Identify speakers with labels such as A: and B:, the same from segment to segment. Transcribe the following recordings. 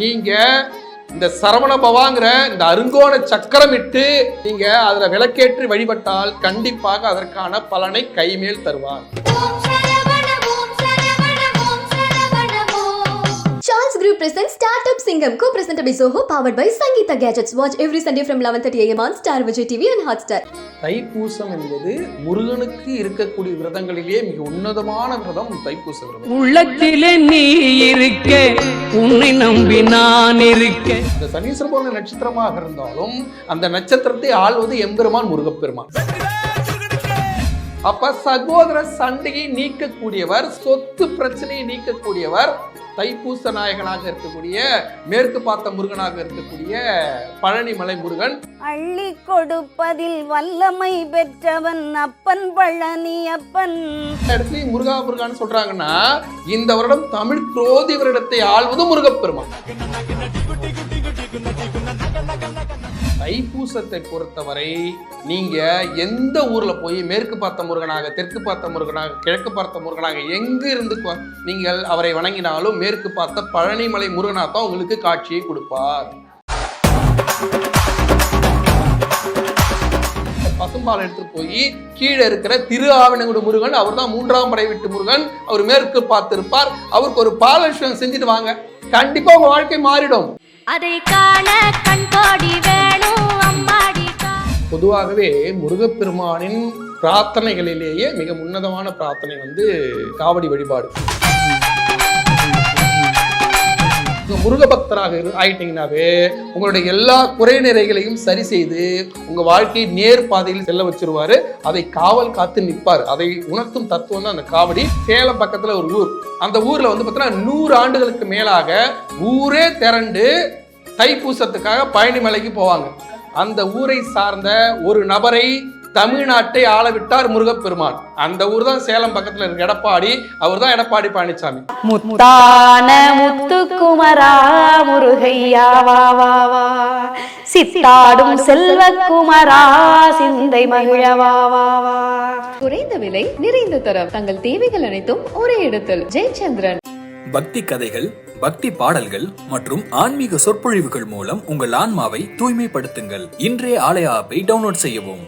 A: நீங்கள் இந்த சரவண பவாங்கிற இந்த அருங்கோண சக்கரமிட்டு நீங்கள் அதில் விளக்கேற்றி வழிபட்டால் கண்டிப்பாக அதற்கான பலனை கைமேல் தருவார்.
B: ஓம்
C: Charles Group presents Startup Singam, co-presented by Zoho, powered by Sangeeta Gadgets. Watch every Sunday from 11:30 a.m. on Star Vijay TV and Hotstar.
A: Thaipusam என்பது முருகனுக்கு இருக்கக்கூடிய விரதங்களிலேயே மிக உன்னதமான விரதம் தைப்பூச விரதம்
D: உள்ளத்திலே நீ இருக்க உன்னை நம்பி நான் இருக்க
A: இந்த சனீஸ்வர பௌர்ணமி நட்சத்திரமாக இருந்தாலும் அந்த நட்சத்திரத்தை ஆள்வது எம்பெருமான் முருகப்பெருமான் அப்ப சகோதர சண்டையை நீக்கக்கூடியவர் சொத்து பிரச்சனையை நீக்கக்கூடியவர் தைப்பூச நாயகனாக இருக்கக்கூடிய மேற்கு பார்த்த முருகனாக இருக்கக்கூடிய பழனிமலை முருகன்.
E: அள்ளி கொடுப்பதில் வல்லமை பெற்றவன் அப்பன் பழனி அப்பன்.
A: இந்த இடத்துலயும் முருகா முருகான்னு சொல்றாங்கன்னா இந்த வருடம் தமிழ் குரோதி வருடத்தை ஆள்வது முருகப்பெருமான். தைப்பூசத்தை பொறுத்தவரை நீங்கள் எந்த ஊரில் போய் மேற்கு பார்த்த முருகனாக தெற்கு பார்த்த முருகனாக கிழக்கு பார்த்த முருகனாக எங்கே இருந்து நீங்கள் அவரை வணங்கினாலும் மேற்கு பார்த்த பழனிமலை முருகனாக தான் உங்களுக்கு காட்சியை கொடுப்பார். பசும்பால் எடுத்து போய் கீழே இருக்கிற திரு ஆவினங்குடு முருகன் அவர் தான் மூன்றாம் படை விட்டு முருகன். அவர் மேற்கு பார்த்திருப்பார். அவருக்கு ஒரு பாலபிஷேகம் செஞ்சுட்டு வாங்க. கண்டிப்பா உங்க வாழ்க்கை மாறிடும்.
B: அதை காண கண்கோடி வேணும் அம்மாடி
A: பொதுவாகவே முருகப்பெருமானின் பிரார்த்தனைகளிலேயே மிக உன்னதமான பிரார்த்தனை வந்து காவடி வழிபாடு. நீங்க முருக பக்தராக ஆயிட்டீங்கன்னாவே உங்களுடைய எல்லா குறைநிறைகளையும் சரி செய்து உங்க வாழ்க்கையை நேர் பாதையில் செல்ல வச்சிருவாரு. அதை காவல் காத்து நிற்பார். அதை உணர்த்தும் தத்துவம் தான் அந்த காவடி. சேலம் பக்கத்துல ஒரு ஊர். அந்த ஊர்ல வந்து பார்த்தீங்கன்னா நூறு ஆண்டுகளுக்கு மேலாக ஊரே திரண்டு தைப்பூசத்துக்காக பழனிமலைக்கு போவாங்க. அந்த ஊரை சார்ந்த ஒரு நபரை தமிழ்நாட்டை ஆள விட்டார் முருகப்பெருமான். அந்த ஊர் தான் சேலம் பக்கத்துல இருக்க. எடப்பாடி அவர் தான் எடப்பாடி பழனிசாமி
E: முத்தான முத்துக்குமரா முருகையா வா வா வா. சித்தாடும் செல்வக்குமரா சிந்தை மகிழ வா வா வா.
C: குறைந்த விலை நிறைந்த தரம். தங்கள் தேவைகள் அனைத்தும் ஒரே இடத்தில். ஜெயச்சந்திரன்.
F: பக்தி கதைகள் பக்தி பாடல்கள் மற்றும் ஆன்மீக சொற்பொழிவுகள் மூலம் உங்கள் ஆன்மாவை தூய்மைப்படுத்துங்கள். இன்றைய ஆலய ஆப்பை டவுன்லோட் செய்யவும்.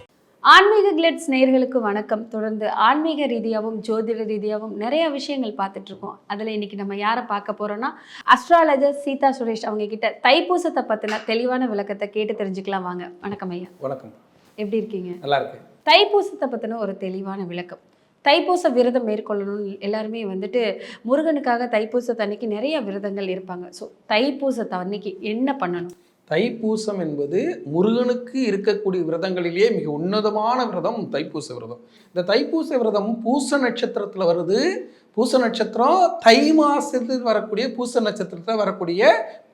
G: ஆன்மீக கிளிட்ஸ் நேயர்களுக்கு வணக்கம். தொடர்ந்து ஆன்மீக ரீதியாகவும் ஜோதிட ரீதியாகவும் நிறைய விஷயங்கள் பார்த்துட்டு இருக்கோம். அதில் இன்னைக்கு நம்ம யாரை பார்க்க போறோம்னா அஸ்ட்ராலஜர் சீதா சுரேஷ் அவங்க கிட்ட தைப்பூசத்தை பத்தின தெளிவான விளக்கத்தை கேட்டு தெரிஞ்சுக்கலாம் வாங்க. வணக்கம் ஐயா.
A: வணக்கம்.
G: எப்படி இருக்கீங்க?
A: நல்லா இருக்கு
G: தைப்பூசத்தை பத்தின ஒரு தெளிவான விளக்கம். தைப்பூச விரதம் மேற்கொள்ளணும்னு எல்லாருமே வந்துட்டு முருகனுக்காக தைப்பூசத்து அன்னைக்கு நிறைய விரதங்கள் இருப்பாங்க. ஸோ தைப்பூசத்தை அன்னைக்கு என்ன பண்ணணும்?
A: தைப்பூசம் என்பது முருகனுக்கு இருக்கக்கூடிய விரதங்களிலேயே மிக உன்னதமான விரதம் தைப்பூச விரதம். இந்த தைப்பூச விரதம் பூச நட்சத்திரத்தில் வருது. பூச நட்சத்திரம் தை மாசத்தில் வரக்கூடிய பூச நட்சத்திரத்தில் வரக்கூடிய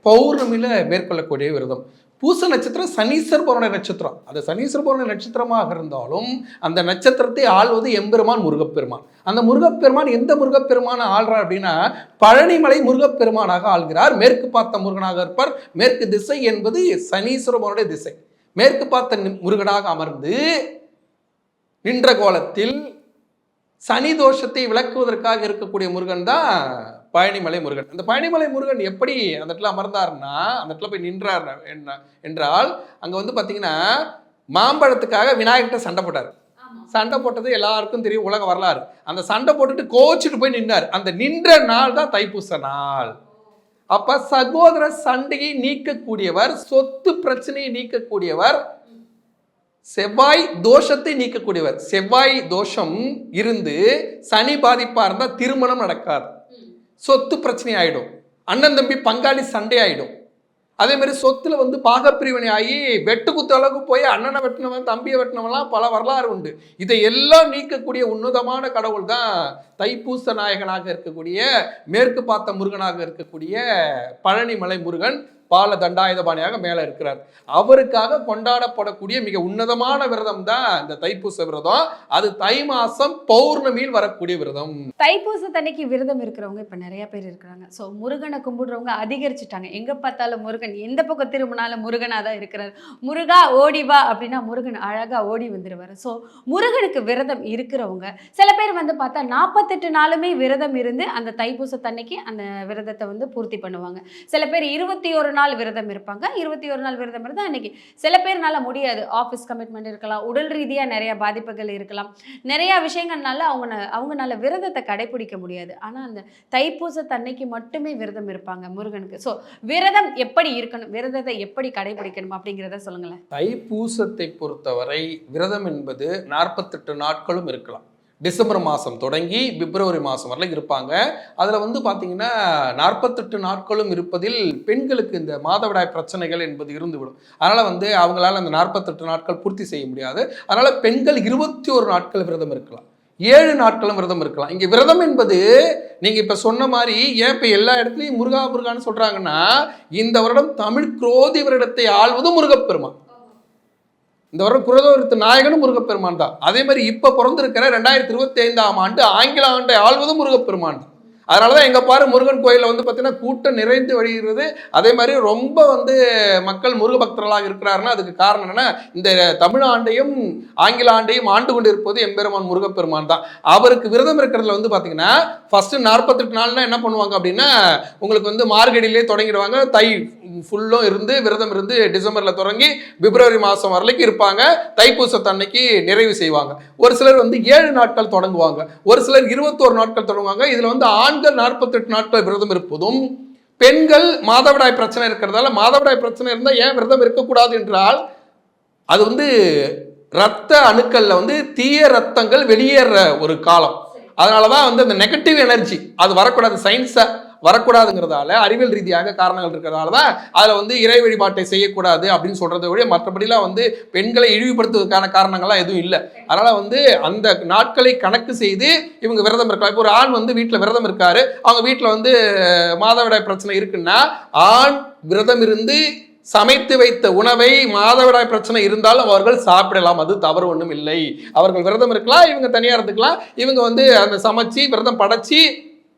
A: பௌர்ணமியில் மேற்கொள்ளக்கூடிய விரதம். பூச நட்சத்திரம் சனீஸ்வர பௌர்ண நட்சத்திரம். அது சனீஸ்வர பௌர்ண நட்சத்திரமாக இருந்தாலும் அந்த நட்சத்திரத்தை ஆள்வது எம்பெருமான் முருகப்பெருமான். அந்த முருகப்பெருமான் எந்த முருகப்பெருமான ஆள்றார் அப்படின்னா பழனிமலை முருகப்பெருமானாக ஆள்கிறார். மேற்கு பார்த்த முருகனாக இருப்பார். மேற்கு திசை என்பது சனீஸ்வரபவனுடைய திசை. மேற்கு பார்த்த நி- முருகனாக அமர்ந்து நின்ற கோலத்தில் சனி தோஷத்தை விளக்குவதற்காக இருக்கக்கூடிய முருகன் தான் பழனிமலை முருகன். அந்த பழனிமலை முருகன் எப்படி அந்த இடத்துல அமர்ந்தார்னா அந்த இடத்துல போய் நின்றார் என்ன என்றால் அங்கே வந்து பார்த்தீங்கன்னா மாம்பழத்துக்காக விநாயகர்கிட்ட சண்டை போட்டார். சண்டை போட்டது எல்லாருக்கும் தெரியும் உலக வரலாறு. அந்த சண்டை போட்டுட்டு கோச்சிட்டு போய் நின்னார். அந்த நின்ற நாள் தான் தைப்பூச நாள். அப்ப சகோதர சண்டையை நீக்கக்கூடியவர் சொத்து பிரச்சனையை நீக்கக்கூடியவர் செவ்வாய் தோஷத்தை நீக்கக்கூடியவர். செவ்வாய் தோஷம் இருந்து சனி பாதிப்பா இருந்தா திருமணம் நடக்காது. சொத்து பிரச்சனை ஆகிடும் அண்ணன் தம்பி பங்காளி சண்டை ஆகிடும் அதே மாதிரி சொத்துல வந்து பாகப்பிரிவினை ஆகி வெட்டுக்குத்து அளவுக்கு போய் அண்ணனை வெட்டினவன் தம்பியை வெட்டினவன்லாம் பல வரலாறு உண்டு. இதை எல்லாம் நீக்கக்கூடிய உன்னதமான கடவுள் தான் தைப்பூச நாயகனாக இருக்கக்கூடிய மேற்கு பார்த்த முருகனாக இருக்கக்கூடிய பழனிமலை முருகன். பால தண்டாயுதபாணியாக மேலே இருக்கிறார். அவருக்காக கொண்டாடப்படக்கூடிய மிக உன்னதமான விரதம் தான் இந்த தைப்பூச விரதம். அது தை மாசம் பௌர்ணமியில் வரக்கூடிய விரதம்.
G: தைப்பூசத்தன்னைக்கு விரதம் இருக்கிறவங்க இப்போ நிறைய பேர் இருக்கிறாங்க. ஸோ முருகனை கும்பிடுறவங்க அதிகரிச்சுட்டாங்க. எங்கே பார்த்தாலும் முருகன் எந்த பக்கம் திரும்பினாலும் முருகனாக தான் இருக்கிறார். முருகா ஓடி வா அப்படின்னா முருகன் அழகாக ஓடி வந்துடுவார் ஸோ முருகனுக்கு விரதம் இருக்கிறவங்க சில பேர் வந்து பார்த்தா நாற்பத்தெட்டு நாளுமே விரதம் இருந்து அந்த தைப்பூசத்தன்னைக்கு அந்த விரதத்தை வந்து பூர்த்தி பண்ணுவாங்க. சில பேர் இருபத்தி ஒரு நாள் நாள் விரதம் இருப்பாங்க. இருபத்தி ஒரு நாள் விரதம் இருந்தால் அன்னைக்கு சில பேர்னால முடியாது. ஆஃபீஸ் கமிட்மெண்ட் இருக்கலாம். உடல் ரீதியாக நிறைய பாதிப்புகள் இருக்கலாம். நிறைய விஷயங்கள்னால அவங்க அவங்கனால விரதத்தை கடைபிடிக்க முடியாது. ஆனால் அந்த தைப்பூசத்தன்னைக்கு மட்டுமே விரதம் இருப்பாங்க முருகனுக்கு. ஸோ விரதம் எப்படி இருக்கணும்? விரதத்தை எப்படி கடைபிடிக்கணும்? அப்படிங்கிறத சொல்லுங்களேன்.
A: தைப்பூசத்தை பொறுத்தவரை விரதம் என்பது நாற்பத்தெட்டு நாட்களும் இருக்கலாம். டிசம்பர் மாதம் தொடங்கி பிப்ரவரி மாதம் வரலாம் இருப்பாங்க. அதில் வந்து பார்த்தீங்கன்னா நாற்பத்தெட்டு நாட்களும் இருப்பதில் பெண்களுக்கு இந்த மாதவிடாய் பிரச்சனைகள் என்பது இருந்துவிடும். அதனால் வந்து அவங்களால அந்த நாற்பத்தெட்டு நாட்கள் பூர்த்தி செய்ய முடியாது. அதனால் பெண்கள் இருபத்தி ஒரு நாட்கள் விரதம் இருக்கலாம். ஏழு நாட்களும் விரதம் இருக்கலாம். இங்கே விரதம் என்பது நீங்கள் இப்போ சொன்ன மாதிரி ஏன் இப்போ எல்லா இடத்துலையும் முருகா முருகான்னு சொல்கிறாங்கன்னா இந்த வருடம் தமிழ் குரோதி வருடத்தை ஆள்வது முருகப்பெருமான். இந்த வருடம் குரதோரத்து நாயகனும் முருகப்பெருமான் தான். அதே மாதிரி இப்போ பிறந்திருக்கிற ரெண்டாயிரத்தி இருபத்தி ஐந்தாம் ஆண்டு ஆங்கில ஆண்டை ஆள்வதும் முருகப்பெருமான் தான். அதனால தான் எங்கே பாரு முருகன் கோயிலில் வந்து பார்த்தீங்கன்னா கூட்டம் நிறைந்து வழிகிறது அதே மாதிரி ரொம்ப வந்து மக்கள் முருக பக்தர்களாக இருக்கிறாருன்னா அதுக்கு காரணம் என்னன்னா இந்த தமிழ் ஆண்டையும் ஆங்கில ஆண்டையும் ஆண்டு கொண்டு இருப்பது எம்பெருமான் முருகப்பெருமான் தான். அவருக்கு விரதம் இருக்கிறதுல வந்து பார்த்தீங்கன்னா ஃபர்ஸ்ட் நாற்பத்தெட்டு நாள்னா என்ன பண்ணுவாங்க அப்படின்னா உங்களுக்கு வந்து மார்கடியிலே தொடங்கிடுவாங்க. தை ஃபுல்லும் இருந்து விரதம் இருந்து டிசம்பரில் தொடங்கி பிப்ரவரி மாதம் வரலைக்கு இருப்பாங்க. தைப்பூசத்தன்னைக்கு நிறைவு செய்வாங்க. ஒரு சிலர் வந்து ஏழு நாட்கள் தொடங்குவாங்க. ஒரு சிலர் இருபத்தோரு நாட்கள் தொடங்குவாங்க. இதில் வந்து ஆண்கள் நாற்பத்தெட்டு நாட்கள் விரதம் இருப்பதும் பெண்கள் மாதவிடாய் பிரச்சனை இருக்கிறதால மாதவிடாய் பிரச்சனை இருந்தால் ஏன் விரதம் இருக்கக்கூடாது என்றால் அது வந்து ரத்த அணுக்களில் வந்து தீய ரத்தங்கள் வெளியேற ஒரு காலம். அதனால தான் வந்து அந்த நெகட்டிவ் எனர்ஜி அது வரக்கூடாது. சயின்ஸை வரக்கூடாதுங்கிறதால அறிவியல் ரீதியாக காரணங்கள் இருக்கிறதால தான் அதில் வந்து இறை வழிபாட்டை செய்யக்கூடாது அப்படின்னு சொல்கிறத விட மற்றபடிலாம் வந்து பெண்களை இழிவுபடுத்துவதற்கான காரணங்கள்லாம் எதுவும் இல்லை. அதனால் வந்து அந்த நாட்களை கணக்கு செய்து இவங்க விரதம் இருக்கலாம் இப்போ ஒரு ஆண் வந்து வீட்டில் விரதம் இருக்காரு. அவங்க வீட்டில் வந்து மாதவிடாய் பிரச்சனை இருக்குன்னா ஆண் விரதம் இருந்து சமைத்து வைத்த உணவை மாதவிடாய் பிரச்சனை இருந்தாலும் அவர்கள் சாப்பிடலாம். அது தவறு ஒன்றும் இல்லை அவர்கள் விரதம் இருக்கலாம் இவங்க தனியாக இருந்துக்கலாம். இவங்க வந்து அந்த சமைச்சு விரதம் படைச்சி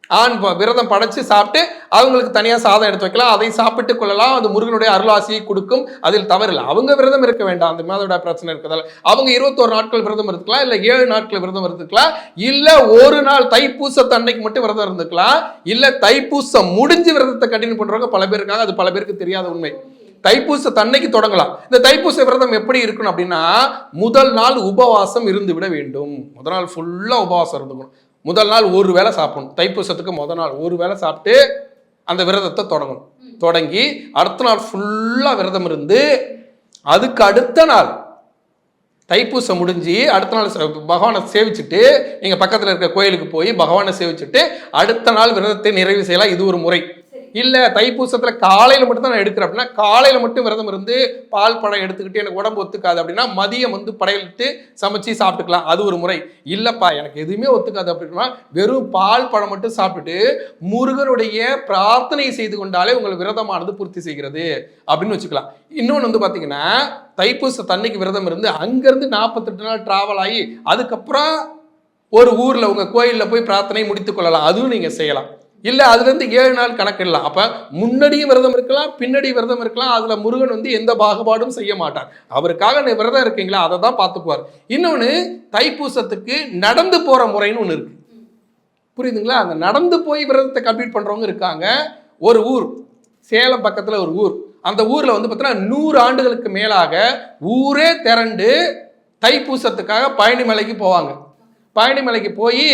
A: ஆண் விரதம் படைச்சு சாப்பிட்டு அவங்களுக்கு தனியாக சாதம் எடுத்து வைக்கலாம். அதை சாப்பிட்டு கொள்ளலாம். அது முருகனுடைய அருளாசியை கொடுக்கும். அதில் தவறில்லை. அவங்க விரதம் இருக்க வேண்டாம். அந்த மாதவிடாய் பிரச்சனை இருக்கிறதால. அவங்க இருபத்தோரு நாட்கள் விரதம் இருக்கலாம் இல்லை ஏழு நாட்கள் விரதம் இருந்துக்கலாம். இல்லை ஒரு நாள் தைப்பூச தன்னைக்கு மட்டும் விரதம் இருந்துக்கலாம். இல்லை தைப்பூசம் முடிஞ்சு விரதத்தை கண்டினியூ பண்ணுறவங்க பல பேர் இருக்காங்க. அது பல பேருக்கு தெரியாத உண்மை. தைப்பூச தன்னைக்கு தொடங்கலாம். இந்த தைப்பூச விரதம் எப்படி இருக்கணும் அப்படின்னா முதல் நாள் உபவாசம் இருந்து விட வேண்டும். முதல் நாள் ஃபுல்லாக உபவாசம் இருந்துக்கணும். முதல் நாள் ஒரு வேளை சாப்பிடணும். தைப்பூசத்துக்கு முதல் நாள் ஒரு வேளை சாப்பிட்டு அந்த விரதத்தை தொடங்கணும். தொடங்கி அடுத்த நாள் ஃபுல்லாக விரதம் இருந்து அதுக்கு அடுத்த நாள் தைப்பூசம் முடிஞ்சு அடுத்த நாள் பகவானை சேவிச்சுட்டு நீங்கள் பக்கத்தில் இருக்க கோயிலுக்கு போய் பகவானை சேவிச்சுட்டு அடுத்த நாள் விரதத்தை நிறைவு செய்யலாம். இது ஒரு முறை. இல்லை தைப்பூசத்தில் காலையில் மட்டும் தான் நான் எடுக்கிறேன் அப்படின்னா காலையில் மட்டும் விரதம் இருந்து பால் பழம் எடுத்துக்கிட்டு எனக்கு உடம்பு ஒத்துக்காது அப்படின்னா மதியம் வந்து படையலிட்டு சமைச்சு சாப்பிட்டுக்கலாம். அது ஒரு முறை. இல்லைப்பா எனக்கு எதுவுமே ஒத்துக்காது அப்படின்னா வெறும் பால் பழம் மட்டும் சாப்பிட்டுட்டு முருகனுடைய பிரார்த்தனை செய்து கொண்டாலே உங்கள் விரதமானது பூர்த்தி செய்கிறது அப்படின்னு வச்சுக்கலாம். இன்னொன்று வந்து பார்த்தீங்கன்னா தைப்பூச தண்ணிக்கு விரதம் இருந்து அங்கேருந்து நாற்பத்தெட்டு நாள் ட்ராவல் ஆகி அதுக்கப்புறம் ஒரு ஊரில் உங்கள் கோயிலில் போய் பிரார்த்தனை முடித்துக் கொள்ளலாம். அதுவும் நீங்கள் செய்யலாம். இல்லை அதுலேருந்து ஏழு நாள் கணக்கிடலாம். அப்போ முன்னாடியும் விரதம் இருக்கலாம் பின்னாடி விரதம் இருக்கலாம். அதில் முருகன் வந்து எந்த பாகுபாடும் செய்ய மாட்டார். அவருக்காக நீ விரதம் இருக்கீங்களா? அதை தான் பார்த்துக்குவார். இன்னொன்று தைப்பூசத்துக்கு நடந்து போகிற முறைன்னு ஒன்று இருக்குது புரியுதுங்களா? அந்த நடந்து போய் விரதத்தை கம்ப்ளீட் பண்ணுறவங்க இருக்காங்க. ஒரு ஊர் சேலம் பக்கத்தில் ஒரு ஊர். அந்த ஊரில் வந்து பார்த்தீங்கன்னா நூறு ஆண்டுகளுக்கு மேலாக ஊரே திரண்டு தைப்பூசத்துக்காக பழனிமலைக்கு போவாங்க. பழனிமலைக்கு போய்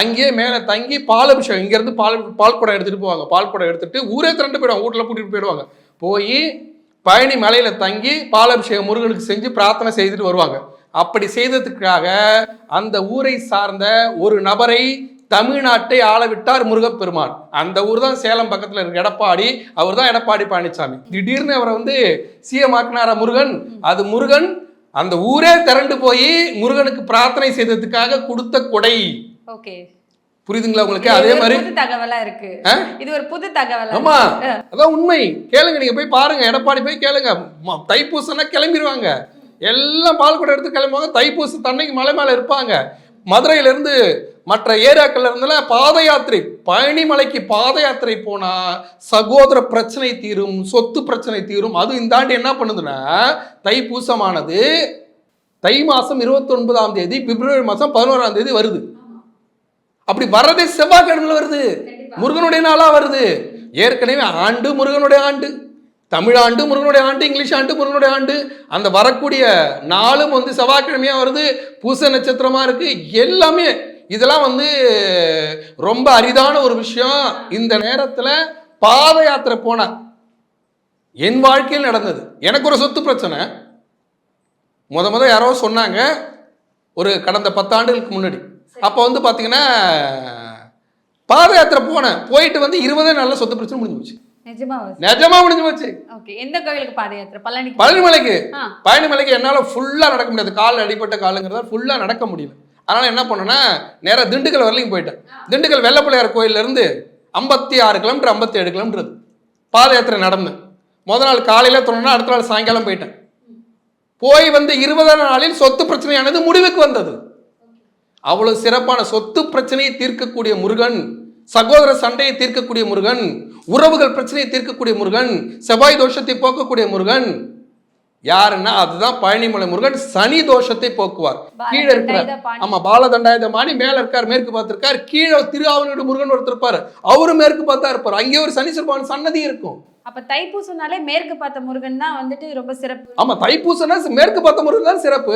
A: அங்கேயே மேலே தங்கி பால் அபிஷேகம் இங்கேருந்து பால் பால் குடம் எடுத்துகிட்டு போவாங்க. பால் குடம் எடுத்துகிட்டு ஊரே திரண்டு போயிடுவாங்க வீட்டில் கூட்டிகிட்டு போயிடுவாங்க. போய் பழனி மலையில் தங்கி பால் அபிஷேகம் முருகனுக்கு செஞ்சு பிரார்த்தனை செய்துட்டு வருவாங்க. அப்படி செய்ததுக்காக அந்த ஊரை சார்ந்த ஒரு நபரை தமிழ்நாட்டை ஆளவிட்டார் முருகப்பெருமான். அந்த ஊர் தான் சேலம் பக்கத்தில் இருக்க எடப்பாடி. அவர் தான் எடப்பாடி பழனிசாமி திடீர்னு அவரை வந்து சிஎம் ஆக்கினாரா முருகன்? அது முருகன் அந்த ஊரே திரண்டு போய் முருகனுக்கு பிரார்த்தனை செய்ததுக்காக கொடுத்த கொடை.
G: ஓகே.
A: புரியுதுங்களா உங்களுக்கு? அதே மாதிரி
G: புது தகவலா இருக்கு? இது ஒரு புது தகவலா
A: ஆமா. அதான் உண்மை. கேளுங்க நீங்க போய் பாருங்க. எடப்பாடி போய் கேளுங்க. தைப்பூசம்னா கிளம்பிடுவாங்க எல்லாம் பால் கூட எடுத்து கிளம்புவாங்க. தைப்பூச தன்னைக்கு மலை மேல இருப்பாங்க. மதுரையில இருந்து மற்ற ஏரியாக்கள்ல இருந்தெல்லாம் பாத யாத்திரை பழனிமலைக்கு பாத யாத்திரை போனா சகோதர பிரச்சனை தீரும் சொத்து பிரச்சனை தீரும். அது இந்த ஆண்டு என்ன பண்ணுதுன்னா தைப்பூசமானது தை மாசம் இருபத்தி ஒன்பதாம் தேதி பிப்ரவரி மாசம் பதினோராம் தேதி வருது. அப்படி வர்றதே செவ்வாய்க்கிழமையில வருது. முருகனுடைய நாளா வருது. ஏற்கனவே ஆண்டு முருகனுடைய ஆண்டு தமிழாண்டு முருகனுடைய ஆண்டு இங்கிலீஷ் ஆண்டு முருகனுடைய ஆண்டு. அந்த வரக்கூடிய நாளும் வந்து செவ்வாய்க்கிழமையா வருது. பூச நட்சத்திரமா இருக்கு. எல்லாமே இதெல்லாம் வந்து ரொம்ப அரிதான ஒரு விஷயம். இந்த நேரத்துல பாத யாத்திரை போனேன் என் வாழ்க்கையில் நடந்தது. எனக்கு ஒரு சொத்து பிரச்சனை. முத முத யாரோ சொன்னாங்க ஒரு கடந்த பத்தாண்டுகளுக்கு முன்னாடி. அப்போ வந்து பார்த்தீங்கன்னா பாத யாத்திரை போனேன். போயிட்டு வந்து இருபதே நாள்ல சொத்து பிரச்சனை முடிஞ்சு போச்சு.
G: நிஜமா
A: முடிஞ்சு போச்சு.
G: எந்த கோவிலுக்கு பாத யாத்திரை? பழனிக்கு.
A: பழனிமலைக்கு. பழனிமலைக்கு என்னால் ஃபுல்லாக நடக்க முடியாது. கால் அடிப்பட்ட காலுங்கிறத ஃபுல்லாக நடக்க முடியல. அதனால் என்ன பண்ணேன்னா நேராக திண்டுக்கல் வரலையும் போயிட்டேன். திண்டுக்கல் வெள்ளப்பிள்ளையார் கோயில்ல இருந்து ஐம்பத்தி ஆறு கிலோமீட்டர் ஐம்பத்தி ஏழு கிலோமீட்டர் பாத யாத்திரை நடந்தேன். முத நாள் காலையில் தொடங்கினா அடுத்த நாள் சாயங்காலம் போயிட்டேன். போய் வந்து இருபதாம் நாளில் சொத்து பிரச்சனையானது முடிவுக்கு வந்தது. அவ்வளவு சிறப்பான சொத்து பிரச்சனையை தீர்க்கக்கூடிய முருகன் சகோதர சண்டையை தீர்க்கக்கூடிய முருகன் உறவுகள் பிரச்சனையை தீர்க்கக்கூடிய முருகன் செவ்வாய் தோஷத்தை போக்கக்கூடிய முருகன் யாருன்னா அதுதான் பழனிமலை முருகன். சனி தோஷத்தை போக்குவார். கீழே இருக்கிற
G: பாலதண்டாயுத பாணி.
A: ஆமா பாலதண்டாயுத மாணி மேல இருக்கார் மேற்கு பார்த்திருக்கார். கீழே திருஆவனோட முருகன் ஒருத்தர் இருப்பார். அவரு மேற்கு பார்த்தா இருப்பார். அங்கே ஒரு சனீஸ்வர பகவான் சன்னதி இருக்கும்.
G: அப்ப தைப்பூசம்னாலே மேற்கு பார்த்த முருகன் தான் வந்துட்டு ரொம்ப சிறப்பு.
A: ஆமா தைப்பூசம்னா மேற்கு பார்த்த முருகன் தான் சிறப்பு.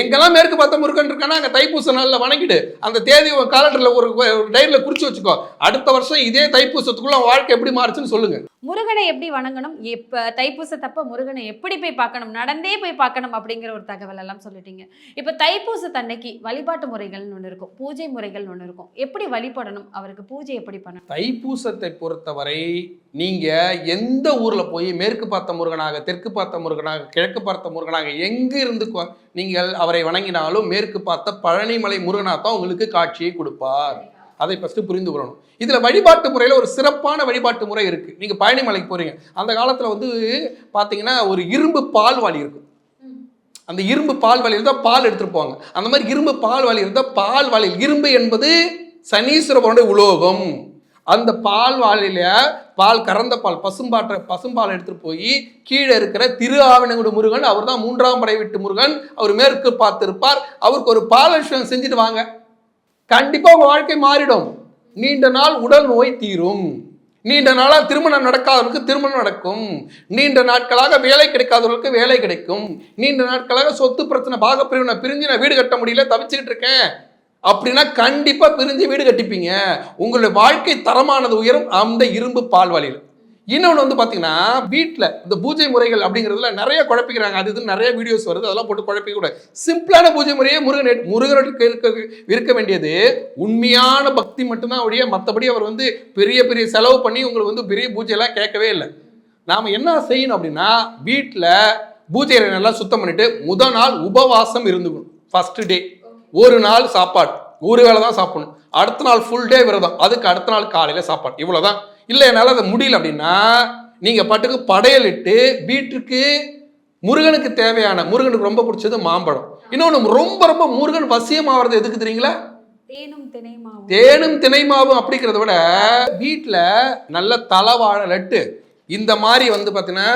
A: எங்கெல்லாம் மேற்கு பார்த்த முருகன் இருக்கானா அங்க தைப்பூச நாள்ல வணங்கிடு. அந்த தேதி காலண்டர்ல ஒரு டைரியில குறிச்சு வச்சுக்கோ. அடுத்த வருஷம் இதே தைப்பூசத்துக்குள்ள வாழ்க்கை எப்படி மாறுச்சுன்னு சொல்லுங்க.
G: முருகனை எப்படி வணங்கணும்? எப்ப தைப்பூசத்தப்ப முருகனை எப்படி போய் பார்க்கணும்? நடந்தே போய் பார்க்கணும் அப்படிங்கிற ஒரு தகவல் எல்லாம் சொல்லிட்டீங்க. இப்ப தைப்பூசத்தன்னைக்கு வழிபாட்டு முறைகள்னு ஒன்று இருக்கும். பூஜை முறைகள்னு ஒன்று இருக்கும். எப்படி வழிபடணும்? அவருக்கு பூஜை எப்படி பண்ணணும்?
A: தைப்பூசத்தை பொறுத்தவரை நீங்க எந்த ஊர்ல போய் மேற்கு பார்த்த முருகனாக தெற்கு பார்த்த முருகனாக கிழக்கு பார்த்த முருகனாக எங்கே இருந்து கொ- நீங்கள் அவரை வணங்கினாலும் மேற்கு பார்த்த பழனிமலை முருகனாக தான் உங்களுக்கு காட்சியை கொடுப்பார். அதை ஃபஸ்ட்டு புரிந்து கொள்ளணும். இதில் வழிபாட்டு முறையில் ஒரு சிறப்பான வழிபாட்டு முறை இருக்குது நீங்கள் பழனிமலைக்கு போகிறீங்க அந்த காலத்தில் வந்து பார்த்தீங்கன்னா ஒரு இரும்பு பால்வாளி இருக்கும். அந்த இரும்பு பால் வழியில் தான் பால் எடுத்துகிட்டு போவாங்க. அந்த மாதிரி இரும்பு பால் வழியில் இருந்தால் பால் வழியில் இரும்பு என்பது சனீஸ்வரனுடைய உலோகம். அந்த பால் வாளியில பால் கறந்த பால் பசும்பாற்ற பசும்பால் எடுத்துட்டு போய் கீழே இருக்கிற திரு ஆவினங்குடு முருகன் அவர் தான் மூன்றாம் படை விட்டு முருகன். அவர் மேற்கு பார்த்திருப்பார். அவருக்கு ஒரு பால் செஞ்சுட்டு வாங்க. கண்டிப்பா உங்க வாழ்க்கை மாறிடும். நீண்ட நாள் உடல் நோய் தீரும். நீண்ட நாளாக திருமணம் நடக்காதவர்களுக்கு திருமணம் நடக்கும். நீண்ட நாட்களாக வேலை கிடைக்காதவர்களுக்கு வேலை கிடைக்கும். நீண்ட நாட்களாக சொத்து பிரச்சனை பாகப்பிரிவினை பிரிஞ்சு நான் வீடு கட்ட முடியல தவிச்சுக்கிட்டு இருக்கேன். அப்படின்னா கண்டிப்பா பிரிஞ்சு வீடு கட்டிப்பீங்க. உங்களுடைய வாழ்க்கை தரமானது உயரும் அந்த இரும்பு பால் வழியில். இன்னொன்று வந்து பார்த்தீங்கன்னா வீட்டில் இந்த பூஜை முறைகள் அப்படிங்கிறதுல நிறைய குழப்பிக்கிறாங்க. அது இது நிறைய வீடியோஸ் வருது. அதெல்லாம் போட்டு குழப்பிக்க கூடாது. சிம்பிளான பூஜை முறையே முருகன் முருகனுக்கு இருக்க இருக்க வேண்டியது. உண்மையான பக்தி மட்டும்தான் ஒழிய மற்றபடி அவர் வந்து பெரிய பெரிய செலவு பண்ணி உங்களுக்கு வந்து பெரிய பூஜையெல்லாம் கேட்கவே இல்லை. நாம் என்ன செய்யணும் அப்படின்னா வீட்டில் பூஜை நல்லா சுத்தம் பண்ணிட்டு முத நாள் உபவாசம் இருந்துக்கணும். ஃபஸ்ட்டு டே ஒரு நாள் சாப்பாடு. ஒரு வேளை தான் சாப்பிடணும். அடுத்த நாள் ஃபுல் டே விரதம். அதுக்கு அடுத்த நாள் காலையில் சாப்பாடு. இவ்வளோதான் இல்லை என்னால் அது முடியல அப்படின்னா நீங்கள் பாட்டுக்கு படையலிட்டு வீட்டுக்கு முருகனுக்கு தேவையான முருகனுக்கு ரொம்ப பிடிச்சது மாம்பழம். இன்னொன்று ரொம்ப ரொம்ப முருகன் வசியமாகிறது எதுக்கு தெரியுங்களா?
G: தேனும் திணைமாவும்
A: அப்படிங்கிறத விட வீட்டில் நல்ல தலைவாழை லட்டு. இந்த மாதிரி வந்து பார்த்தீங்கன்னா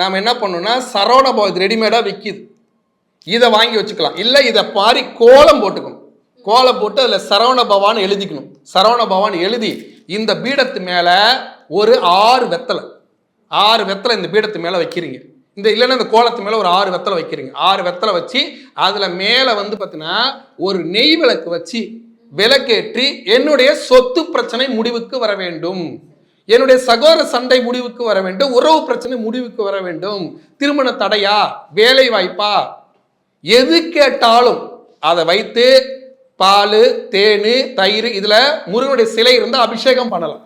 A: நாம் என்ன பண்ணணும்னா சரவண பவத் ரெடிமேடாக விற்கிது இதை வாங்கி வச்சுக்கலாம். இல்லை இதை பாரி கோலம் போட்டுக்கணும். கோலம் போட்டு அதில் சரவண பவான் எழுதிக்கணும். சரவண பவான் எழுதி இந்த பீடத்து மேலே ஒரு ஆறு வெத்தலை. ஆறு வெத்தலை இந்த பீடத்து மேலே வைக்கிறீங்க. இந்த இல்லைன்னா இந்த கோலத்து மேலே ஒரு ஆறு வெத்தலை வைக்கிறீங்க. ஆறு வெத்தலை வச்சு அதில் மேலே வந்து பார்த்தீங்கன்னா ஒரு நெய் விளக்கு வச்சு விளக்கேற்றி என்னுடைய சொத்து பிரச்சனை முடிவுக்கு வர வேண்டும். என்னுடைய சகோதர சண்டை முடிவுக்கு வர வேண்டும். உறவு பிரச்சனை முடிவுக்கு வர வேண்டும். திருமண தடையா? வேலை வாய்ப்பா எது கேட்டாலும் அதை வைத்து பால் தேன் தயிர் இதில் முருகனுடைய சிலை இருந்தால் அபிஷேகம் பண்ணலாம்.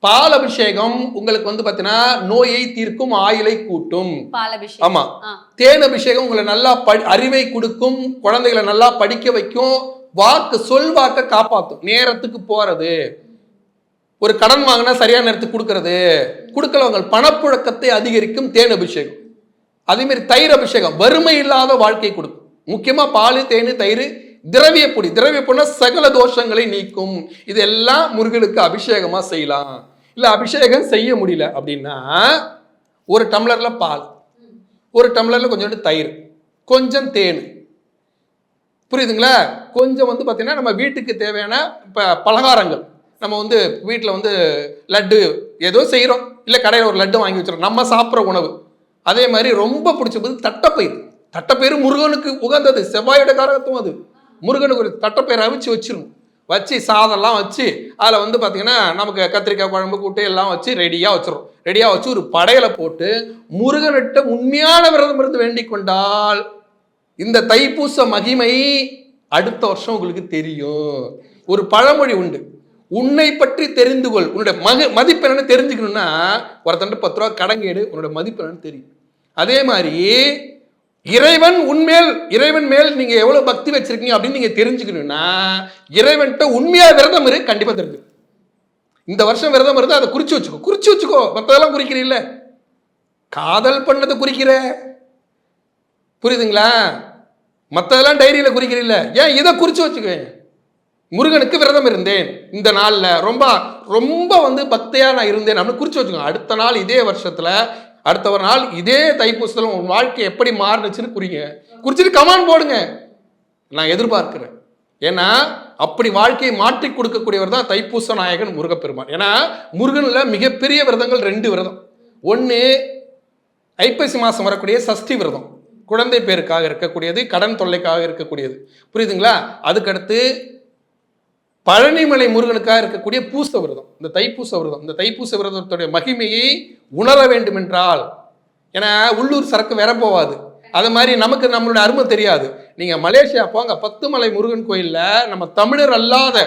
A: பால் அபிஷேகம் உங்களுக்கு வந்து பார்த்தீங்கன்னா நோயை தீர்க்கும் ஆயுளை கூட்டும். ஆமா. தேன் அபிஷேகம் உங்களை நல்லா அறிவை கொடுக்கும் குழந்தைகளை நல்லா படிக்க வைக்கும் வாக்கு சொல் வாக்க காப்பாத்தும். நேரத்துக்கு போறது. ஒரு கடன் வாங்கினா சரியான நேரத்துக்கு கொடுக்கறது. கொடுக்கலவங்க பணப்புழக்கத்தை அதிகரிக்கும் தேன் அபிஷேகம். அதேமாரி தயிர் அபிஷேகம் வறுமை இல்லாத வாழ்க்கை கொடுக்கும். முக்கியமாக பால் தேன் தயிர் திரவிய பொடி திரவிய பொடினா சகல தோஷங்களை நீக்கும். இதெல்லாம் முருகனுக்கு அபிஷேகமாக செய்யலாம். இல்லை அபிஷேகம் செய்ய முடியல அப்படின்னா ஒரு டம்ளரில் பால் ஒரு டம்ளரில் கொஞ்சோண்டு தயிர் கொஞ்சம் தேன். புரியுதுங்களா? கொஞ்சம் வந்து பார்த்தீங்கன்னா நம்ம வீட்டுக்கு தேவையான இப்போ பலகாரங்கள். நம்ம வந்து வீட்டில் வந்து லட்டு ஏதோ செய்கிறோம் இல்லை கடையில் ஒரு லட்டு வாங்கி வச்சுருக்கோம் நம்ம சாப்பிட்ற உணவு. அதே மாதிரி ரொம்ப பிடிச்ச போது தட்டைப்பயிர். தட்டைப்பயிர் முருகனுக்கு உகந்தது. செவ்வாயோட காரகத்துவம் அது. முருகனுக்கு ஒரு தட்டப்பயிர் அவிச்சு வச்சிருக்கும் வச்சு சாதம்லாம் வச்சு அதில் வந்து பார்த்தீங்கன்னா நமக்கு கத்திரிக்காய் குழம்பு கூட்டு எல்லாம் வச்சு ரெடியாக வச்சிடும் ரெடியாக வச்சு ஒரு படையில போட்டு முருகனிட்ட உண்மையான விரதம் இருந்து வேண்டிக் கொண்டால் இந்த தைப்பூச மகிமை அடுத்த வருஷம் உங்களுக்கு தெரியும். ஒரு பழமொழி உண்டு. உன்னை பற்றி தெரிந்து கொள். உன்னுடைய மக மதிப்பு என்னன்னு தெரிஞ்சுக்கணும்னா ஒருத்தன்ட்டு பத்து ரூபா கடங்கேடு உன்னோட மதிப்பு என்னன்னு தெரியும். அதே மாதிரி இறைவன் உண்மேல் இறைவன் மேல் நீங்க எவ்வளவு பக்தி வச்சிருக்கீங்க அப்படின்னு நீங்க தெரிஞ்சுக்கணும்னா இறைவன்கிட்ட உண்மையா விரதம் இரு கண்டிப்பா தெரிஞ்சு இந்த வருஷம் விரதம் இருந்தால் அதை குறிச்சு வச்சுக்கோ. குறிச்சு வச்சுக்கோ. மற்றதெல்லாம் குறிக்கிறீல்ல காதல் பண்ணதை குறிக்கிற. புரியுதுங்களா? மற்றதெல்லாம் டைரியில் குறிக்கிறீல்ல ஏன் இதை குறித்து வச்சுக்குவேன் முருகனுக்கு விரதம் இருந்தேன். இந்த நாளில் ரொம்ப ரொம்ப வந்து பக்தியாக நான் இருந்தேன் அப்படின்னு குறித்து வச்சுக்கோங்க. அடுத்த நாள் இதே வருஷத்தில் அடுத்த ஒரு நாள் இதே தைப்பூசத்தில் உன் வாழ்க்கை எப்படி மாறுனுச்சுன்னு குறிங்க குறிச்சிட்டு கமான் போடுங்க. நான் எதிர்பார்க்கிறேன். ஏன்னா அப்படி வாழ்க்கையை மாற்றி கொடுக்கக்கூடியவர் தான் தைப்பூச நாயகன் முருகப்பெருமான். ஏன்னா முருகனில் மிகப்பெரிய விரதங்கள் ரெண்டு விரதம். ஒன்று ஐப்பசி மாதம் வரக்கூடிய சஷ்டி விரதம். குழந்தை பேருக்காக இருக்கக்கூடியது கடன் தொல்லைக்காக இருக்கக்கூடியது. புரியுதுங்களா? அதுக்கடுத்து பழனிமலை முருகனுக்காக இருக்கக்கூடிய பூச விரதம் இந்த தைப்பூச விரதம் இந்த தைப்பூச விரதத்துடைய மகிமையை உணர வேண்டும் என்றால் ஏன்னா உள்ளூர் சரக்கு வேற போவாது அது மாதிரி நமக்கு நம்மளோட அருமை தெரியாது. நீங்கள் மலேசியா போங்க பத்துமலை முருகன் கோயிலில் நம்ம தமிழர் அல்லாத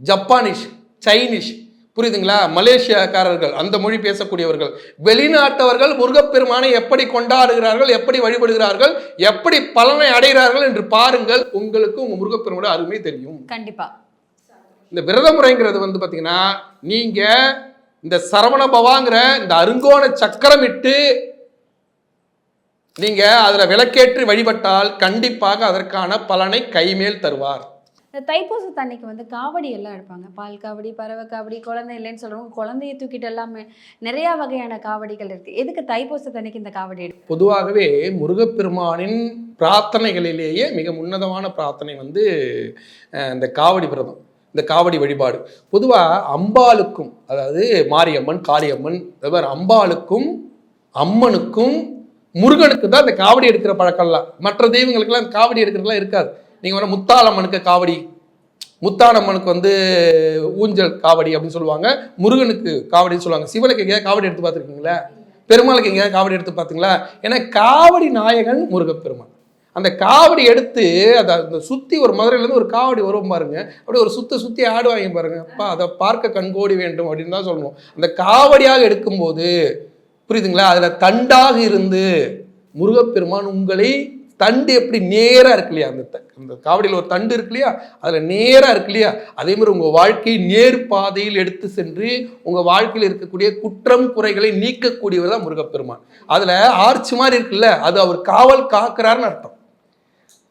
A: ஜப்பானிஷ் சைனீஷ் புரியுதுங்களா? மலேசியாக்காரர்கள் அந்த மொழி பேசக்கூடியவர்கள் வெளிநாட்டவர்கள் முருகப்பெருமானை எப்படி கொண்டாடுகிறார்கள் எப்படி வழிபடுகிறார்கள் எப்படி பலனை அடைகிறார்கள் என்று பாருங்கள். உங்களுக்கு உங்க முருகப்பெருமானோட அருமை தெரியும்.
G: கண்டிப்பா.
A: இந்த விரத முறைங்கிறது வந்து பார்த்தீங்கன்னா நீங்க இந்த சரவண பவாங்கிற இந்த அருங்கோண சக்கரம் இட்டு நீங்க அதுல விளக்கேற்றி வழிபட்டால் கண்டிப்பாக அதற்கான பலனை கைமேல் தருவார்.
G: இந்த தைப்பூசத்து அன்னைக்கு வந்து காவடி எல்லாம் எடுப்பாங்க. பால் காவடி பறவை காவடி குழந்தை இல்லைன்னு சொல்றவங்க குழந்தைய தூக்கிட்டு எல்லாமே நிறைய வகையான காவடிகள் இருக்கு. எதுக்கு தைப்பூசத்து அன்னைக்கு இந்த காவடி எடுப்பு
A: பொதுவாகவே முருகப்பெருமானின் பிரார்த்தனைகளிலேயே மிக உன்னதமான பிரார்த்தனை வந்து இந்த காவடி விரதம். இந்த காவடி வழிபாடு. பொதுவாக அம்பாளுக்கும் அதாவது மாரியம்மன் காளியம்மன் அது மாதிரி அம்பாளுக்கும் அம்மனுக்கும் முருகனுக்கு தான் இந்த காவடி எடுக்கிற பழக்கம்லாம். மற்ற தெய்வங்களுக்கெல்லாம் காவடி எடுக்கிறதுலாம் இருக்காது. நீங்கள் வேணா முத்தாளம்மனுக்கு காவடி முத்தானம்மனுக்கு வந்து ஊஞ்சல் காவடி அப்படின்னு சொல்லுவாங்க. முருகனுக்கு காவடின்னு சொல்லுவாங்க. சிவனுக்கு எங்கேயாவது காவடி எடுத்து பார்த்துருக்கீங்களா? பெருமாளுக்கு எங்கேயாவது காவடி எடுத்து பார்த்தீங்களா? ஏன்னா காவடி நாயகன் முருகப்பெருமான். அந்த காவடி எடுத்து அதை அந்த சுற்றி ஒரு மதுரையிலேருந்து ஒரு காவடி வரும் பாருங்க. அப்படியே ஒரு சுற்றி சுற்றி ஆடுவாங்க பாருங்க. அப்பா அதை பார்க்க கண்கோடி வேண்டும் அப்படின்னு தான் சொல்லணும் அந்த காவடியாக எடுக்கும்போது புரியுதுங்களா? அதில் தண்டாக இருந்து முருகப்பெருமான் உங்களை தண்டு எப்படி நேராக இருக்கு இல்லையா? அந்த த- அந்த காவடியில் ஒரு தண்டு இருக்கு இல்லையா? அதில் நேராக இருக்கு இல்லையா? அதே மாதிரி உங்கள் வாழ்க்கையை நேர் பாதையில் எடுத்து சென்று உங்கள் வாழ்க்கையில் இருக்கக்கூடிய குற்றம் குறைகளை நீக்கக்கூடியவர் தான் முருகப்பெருமான். அதில் ஆர்ச்சி மாதிரி இருக்குல்ல? அது அவர் காவல் காக்கிறாருன்னு அர்த்தம்.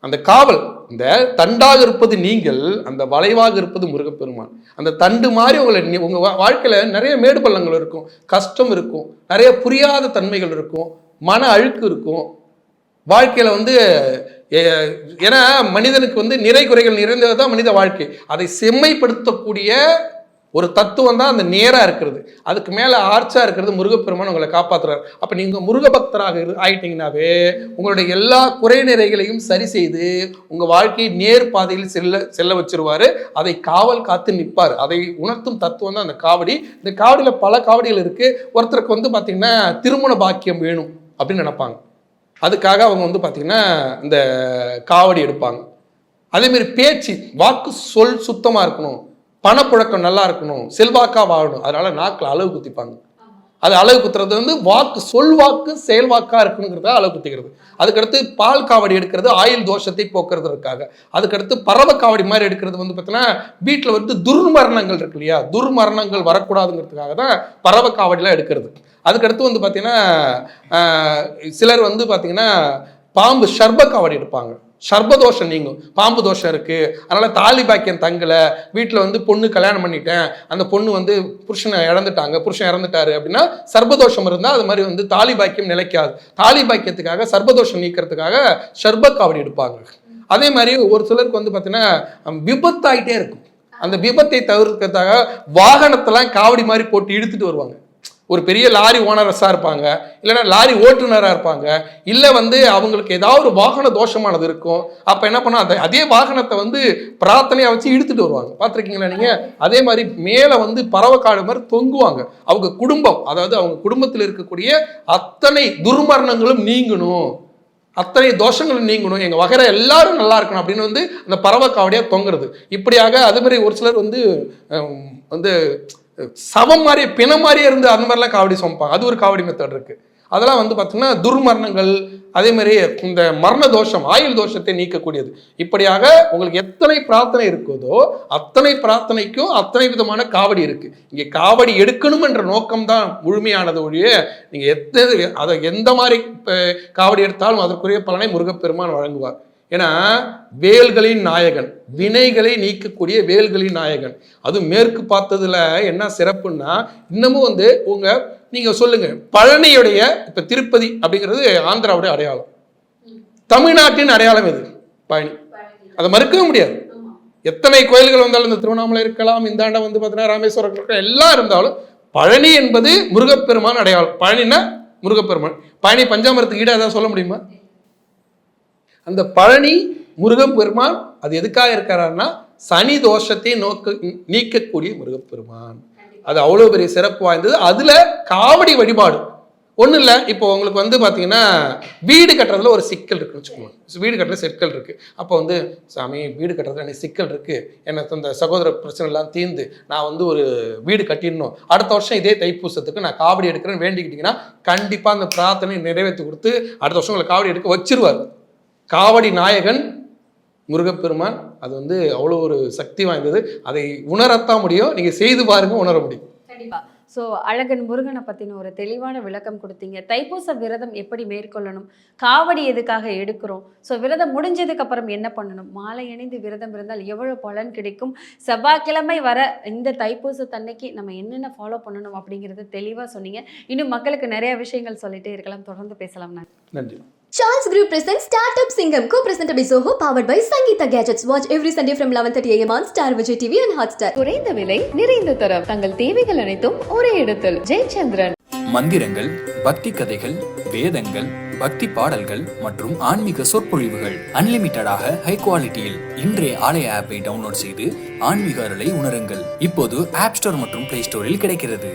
A: அந்த காவல் இந்த தண்டாக இருப்பது நீங்கள் அந்த வளைவாக இருப்பது முருகப்பெருமான். அந்த தண்டு மாதிரி உங்களை நீ- வாழ்க்கையில் வா- நிறைய மேடு பள்ளங்கள் இருக்கும். கஷ்டம் இருக்கும். நிறைய புரியாத தன்மைகள் இருக்கும். மன அழுக்கு இருக்கும். வாழ்க்கையில் வந்து ஏன்னா மனிதனுக்கு வந்து நிறை குறைகள் நிறைந்தது தான் மனித வாழ்க்கை. அதை செம்மைப்படுத்தக்கூடிய ஒரு தத்துவம் தான் அந்த நேராக இருக்கிறது. அதுக்கு மேலே ஆர்ச்சாக இருக்கிறது முருகப்பெருமான் உங்களை காப்பாற்றுறார் அப்போ நீங்கள் முருகபக்தராக இரு- ஆயிட்டீங்கன்னாவே உங்களுடைய எல்லா குறை நிறைகளையும் சரி செய்து உங்கள் வாழ்க்கையை நேர் பாதையில் செல்ல செல்ல வச்சிருவார். அதை காவல் காத்து நிற்பார் அதை உணர்த்தும் தத்துவம் தான் அந்த காவடி. இந்த காவடியில் பல காவடிகள் இருக்குது ஒருத்தருக்கு வந்து பார்த்திங்கன்னா திருமண பாக்கியம் வேணும் அப்படின்னு நினைப்பாங்க. அதுக்காக அவங்க வந்து பார்த்திங்கன்னா இந்த காவடி எடுப்பாங்க. அதேமாரி பேச்சு வாக்கு சொல் சுத்தமாக இருக்கணும். பணப்புழக்கம் நல்லா இருக்கணும் செல்வாக்காக வாழணும். அதனால நாக்கில் அளவு குத்திப்பாங்க. அது அளவு குத்துறது வந்து வாக்கு சொல்வாக்கு செயல்வாக்காக இருக்கணுங்கிறத அளவு குத்திக்கிறது. அதுக்கடுத்து பால் காவடி எடுக்கிறது ஆயில் தோஷத்தை போக்குறதுக்காக. அதுக்கடுத்து பறவை காவடி மாதிரி எடுக்கிறது வந்து பார்த்தீங்கன்னா வீட்டில் வந்து துர்மரணங்கள் இருக்கு இல்லையா? துர்மரணங்கள் வரக்கூடாதுங்கிறதுக்காக தான் பறவை காவடிலாம் எடுக்கிறது. அதுக்கடுத்து வந்து பார்த்தீங்கன்னா சிலர் வந்து பார்த்தீங்கன்னா பாம்பு ஷர்ப காவடி எடுப்பாங்க. சர்பதோஷம் நீங்கும். பாம்பு தோஷம் இருக்குது அதனால் தாலி பாக்கியம் தங்கலை. வீட்டில் வந்து பொண்ணு கல்யாணம் பண்ணிட்டேன். அந்த பொண்ணு வந்து புருஷனை இறந்துட்டாங்க புருஷன் இறந்துட்டாரு அப்படின்னா சர்பதோஷம் இருந்தால் அது மாதிரி வந்து தாலி பாக்கியம் நிலைக்காது. தாலி பாக்கியத்துக்காக சர்பதோஷம் நீக்கிறதுக்காக ஷர்ப காவடி எடுப்பாங்க. அதே மாதிரி ஒரு சிலருக்கு வந்து பார்த்தீங்கன்னா விபத்தாயிட்டே இருக்கும். அந்த விபத்தை தவிர்க்கிறதுக்காக வாகனத்தெல்லாம் காவடி மாதிரி போட்டு இழுத்துட்டு வருவாங்க. ஒரு பெரிய லாரி ஓனரஸாக இருப்பாங்க இல்லைன்னா லாரி ஓட்டுநராக இருப்பாங்க இல்லை வந்து அவங்களுக்கு ஏதாவது ஒரு வாகன தோஷமானது இருக்கும் அப்போ என்ன பண்ணால் அந்த அதே வாகனத்தை வந்து பிரார்த்தனையாக வச்சு இழுத்துட்டு வருவாங்க. பார்த்துருக்கீங்களா நீங்கள் அதே மாதிரி மேலே வந்து பறவைக்காடு மாதிரி தொங்குவாங்க. அவங்க குடும்பம் அதாவது அவங்க குடும்பத்தில் இருக்கக்கூடிய அத்தனை துர்மரணங்களும் நீங்கணும். அத்தனை தோஷங்களும் நீங்கணும். எங்கள் வகைற எல்லாரும் நல்லா இருக்கணும் அப்படின்னு வந்து அந்த பறவை காவடியாக தொங்குறது. இப்படியாக அதே மாதிரி ஒரு சிலர் வந்து வந்து சவம் மாதிரியே பிணம் மாதிரியே இருந்து அந்த மாதிரிலாம் காவடி சுமப்பாங்க அது ஒரு காவடி மெத்தட் இருக்கு. அதெல்லாம் வந்து பார்த்தீங்கன்னா துர்மரணங்கள் அதே மாதிரி இந்த மரண தோஷம் ஆயுள் தோஷத்தை நீக்கக்கூடியது. இப்படியாக உங்களுக்கு எத்தனை பிரார்த்தனை இருக்குதோ அத்தனை பிரார்த்தனைக்கும் அத்தனை விதமான காவடி இருக்கு. இங்கே காவடி எடுக்கணும் என்ற நோக்கம் தான் முழுமையானது ஒழிய நீங்கள் எத்தனை அதை எந்த மாதிரி காவடி எடுத்தாலும் அதற்குரிய பலனை முருகப்பெருமான் வழங்குவார். ஏன்னா வேல்களின் நாயகன் வினைகளை நீக்கக்கூடிய வேல்களின் நாயகன். அது மேற்கு பார்த்ததுல என்ன சிறப்புன்னா இன்னமும் வந்து உங்க நீங்க சொல்லுங்க பழனியுடைய இப்ப திருப்பதி அப்படிங்கிறது ஆந்திராவுடைய அடையாளம். தமிழ்நாட்டின் அடையாளம் எது? பழனி. அதை மறுக்கவே முடியாது. எத்தனை கோயில்கள் வந்தாலும் இந்த திருவண்ணாமலை இருக்கலாம் இந்த ஆண்டை வந்து பார்த்தீங்கன்னா ராமேஸ்வரம் இருக்கலாம் எல்லாம் இருந்தாலும் பழனி என்பது முருகப்பெருமான் அடையாளம். பழனின்னா முருகப்பெருமான். பழனி பஞ்சாமரத்துக்கு ஈடாக ஏதாவது சொல்ல முடியுமா? அந்த பழனி முருகப்பெருமான் அது எதுக்காக இருக்கிறாருன்னா சனி தோஷத்தை நோக்க நீக்கக்கூடிய முருகப்பெருமான் அது அவ்வளோ பெரிய சிறப்பு வாய்ந்தது. அதில் காவடி வழிபாடு. ஒன்றும் இல்லை. இப்போ உங்களுக்கு வந்து பார்த்தீங்கன்னா வீடு கட்டுறதுல ஒரு சிக்கல் இருக்குன்னு வச்சுக்கோங்க. வீடு கட்டுறது சிக்கல் இருக்குது அப்போ வந்து சாமி வீடு கட்டுறதுல எனக்கு சிக்கல் இருக்குது எனக்கு அந்த சகோதர பிரச்சனை எல்லாம் தீர்ந்து நான் வந்து ஒரு வீடு கட்டிடணும். அடுத்த வருஷம் இதே தைப்பூசத்துக்கு நான் காவடி எடுக்கிறேன்னு வேண்டிக்கிட்டிங்கன்னா கண்டிப்பாக அந்த பிரார்த்தனை நிறைவேற்றி கொடுத்து அடுத்த வருஷம் உங்களை காவடி எடுக்க வச்சிருவார். காவடி நாயகன் முருகப்பெருமான் அது வந்து அவ்வளோ ஒரு சக்தி வாய்ந்தது. அதை உணரத்தான் முடியும். நீங்கள் செய்து பாருங்க உணர முடியும்.
G: கண்டிப்பா. ஸோ அழகன் முருகனை பற்றின ஒரு தெளிவான விளக்கம் கொடுத்தீங்க. தைப்பூச விரதம் எப்படி மேற்கொள்ளணும்? காவடி எதுக்காக எடுக்கிறோம்? ஸோ விரதம் முடிஞ்சதுக்கு அப்புறம் என்ன பண்ணணும்? மாலை அணிந்து விரதம் இருந்தால் எவ்வளவு பலன் கிடைக்கும்? செவ்வாய்க்கிழமை வர இந்த தைப்பூச தன்னைக்கு நம்ம என்னென்ன ஃபாலோ பண்ணணும் அப்படிங்கிறத தெளிவாக சொன்னீங்க. இன்னும் மக்களுக்கு நிறைய விஷயங்கள் சொல்லிட்டே இருக்கலாம். தொடர்ந்து பேசலாம். நான்
A: நன்றி.
C: Charles Group presents Startup Singam, co-presented by Zoho, powered by Sangeeta Gadgets. Watch every Sunday from 11:30 a.m. on Star Vijay TV and Hotstar.
H: குறைந்த விலை நிறைந்த தரம் தங்கள் தேவைகள் அனைத்தும் ஒரே இடத்தில் ஜெயச்சந்திரன்
F: மந்திரங்கள் பக்தி கதைகள் வேதங்கள் பக்தி பாடல்கள் மற்றும் ஆன்மீக சொற்பொழிவுகள் அன்லிமிட்டடாக ஹை குவாலிட்டியில் இன்றைய ஆலய ஆப்பை டவுன்லோட் செய்து ஆன்மீக அருளை உணருங்கள் இப்போது ஆப் ஸ்டோர் மற்றும் பிளே ஸ்டோரில் கிடைக்கிறது